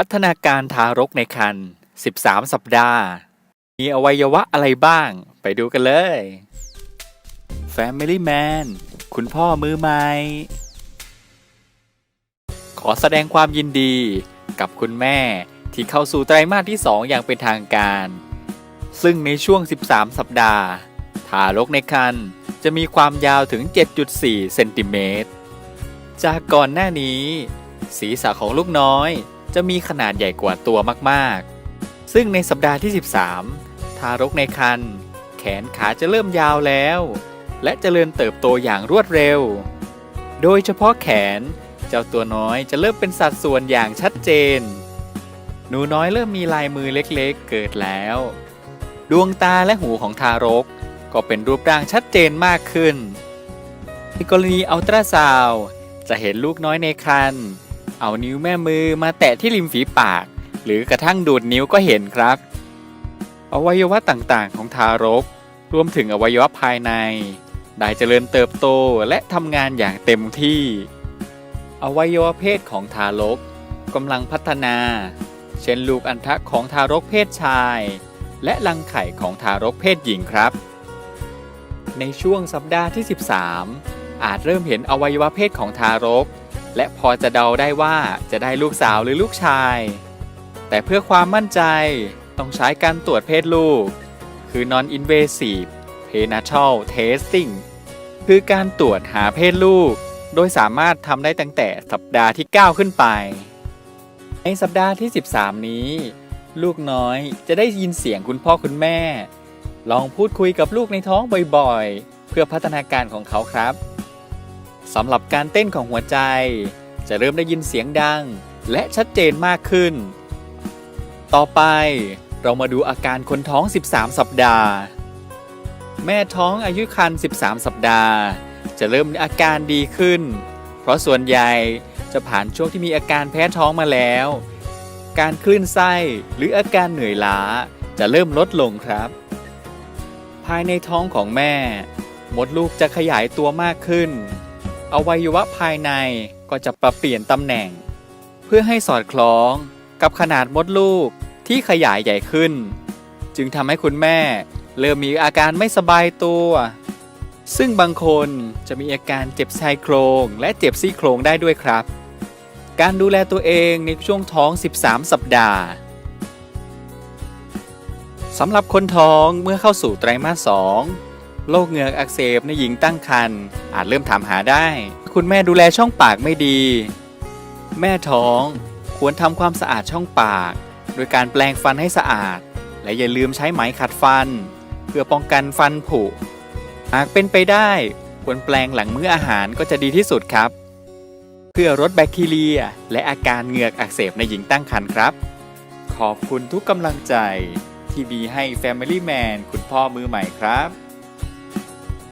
พัฒนาการทารกในครรภ์ 13 สัปดาห์ มีอวัยวะอะไรบ้าง ไปดูกันเลย Family Man คุณพ่อมือใหม่ ขอแสดงความยินดีกับคุณแม่ที่เข้าสู่ไตรมาสที่ 2 อย่างเป็นทางการ ซึ่งในช่วง 13 สัปดาห์ ทารกในครรภ์จะมีความยาวถึง 7.4 เซนติเมตร จากก่อนหน้านี้ ศีรษะของลูกน้อย จะมีขนาดใหญ่กว่าตัวมากๆ ซึ่งในสัปดาห์ที่ 13 ทารกในครรภ์แขนขาจะเริ่มยาวแล้ว และเจริญเติบโตอย่างรวดเร็ว โดยเฉพาะแขน เจ้าตัวน้อยจะเริ่มเป็นสัดส่วนอย่างชัดเจน หนูน้อยเริ่มมีลายมือเล็กๆ เกิดแล้ว ดวงตาและหูของทารก ก็เป็นรูปร่างชัดเจนมากขึ้นในกรณีอัลตราซาวจะเห็นลูกน้อยในครรภ์ เอานิ้วแม่มือมาแตะที่ริมฝีปาก หรือกระทั่งดูดนิ้วก็เห็นครับ อวัยวะต่างๆ ของทารก รวมถึงอวัยวะภายใน ได้เจริญเติบโตและทำงานอย่างเต็มที่ อวัยวะเพศของทารกกำลังพัฒนา เช่นลูกอัณฑะของทารกเพศชาย และรังไข่ของทารกเพศหญิงครับ ในช่วงสัปดาห์ที่ 13 อาจเริ่มเห็นอวัยวะเพศของทารก และพอจะเดาได้ว่าจะได้ลูกสาวหรือลูกชาย แต่เพื่อความมั่นใจต้องใช้การตรวจเพศลูก คือ non invasive prenatal testing คือการตรวจหาเพศลูก โดยสามารถทำได้ตั้งแต่สัปดาห์ที่ 9 ขึ้นไป ในสัปดาห์ที่ 13 นี้ ลูกน้อยจะได้ยินเสียงคุณพ่อคุณแม่ ลองพูดคุยกับลูกในท้องบ่อยๆ เพื่อพัฒนาการของเขาครับ สำหรับการเต้นของหัวใจ จะเริ่มได้ยินเสียงดัง และชัดเจนมากขึ้น ต่อไปเรามาดูอาการคนท้อง 13 สัปดาห์ แม่ท้องอายุครรภ์13 สัปดาห์ จะเริ่มมีอาการดีขึ้น เพราะส่วนใหญ่จะผ่านช่วงที่มีอาการแพ้ท้องมาแล้ว การคลื่นไส้หรืออาการเหนื่อยล้าจะเริ่มลดลงครับ ภายในท้องของแม่ มดลูกจะขยายตัวมากขึ้น อวัยวะภายในก็จะปรับเปลี่ยนตำแหน่ง เพื่อให้สอดคล้องกับขนาดมดลูกที่ขยายใหญ่ขึ้น จึงทำให้คุณแม่เริ่มมีอาการไม่สบายตัว ซึ่งบางคนจะมีอาการเจ็บชายโครงและเจ็บซี่โครงได้ด้วยครับ การดูแลตัวเองในช่วงท้อง 13 สัปดาห์สำหรับคนท้องเมื่อเข้าสู่ไตรมาส 2 โรคเหงือกอักเสบในหญิงตั้งครรภ์อาจเริ่มถามหาได้ คุณแม่ดูแลช่องปากไม่ดี แม่ท้องควรทำความสะอาดช่องปาก โดยการแปลงฟันให้สะอาด และอย่าลืมใช้ไหมขัดฟัน เพื่อป้องกันฟันผุ หากเป็นไปได้ควรแปลงหลังมื้ออาหารก็จะดีที่สุดครับ เพื่อลดแบคทีเรีย และอาการเหงือกอักเสบในหญิงตั้งครรภ์ครับ ขอบคุณทุกกำลังใจที่มีให้ Family Man คุณพ่อมือใหม่ครับ